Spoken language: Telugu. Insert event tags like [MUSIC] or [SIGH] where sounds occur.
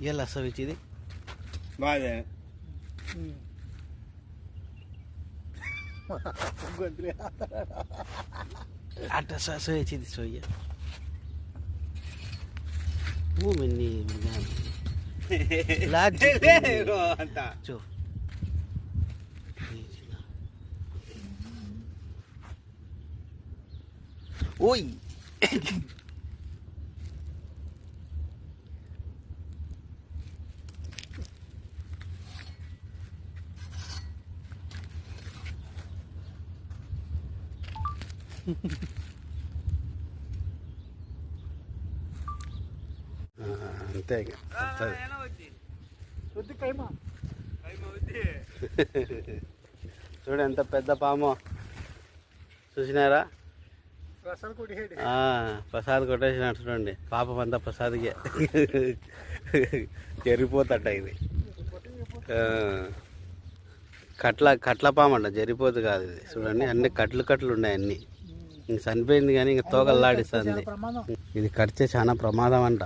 ¿Y el lazo de chile? Vale. La lazo de chile, soy yo. Muy bien, mi hermano. La [LAUGHS] అంతే చూడు ఎంత పెద్ద పాము. చూసినారా? ప్రసాద్ కొట్టేసినట్టు చూడండి. పాపం అంతా ప్రసాద్కే. జరిపోతట ఇది. కట్ల కట్ల పాము అంట జరిపోతు కాదు ఇది. చూడండి అన్ని కట్లు కట్లు ఉన్నాయి అన్ని. ఇంక చనిపోయింది కానీ ఇంక తోకల్లాడిస్తుంది. ఇది కడితే చాలా ప్రమాదం అంట.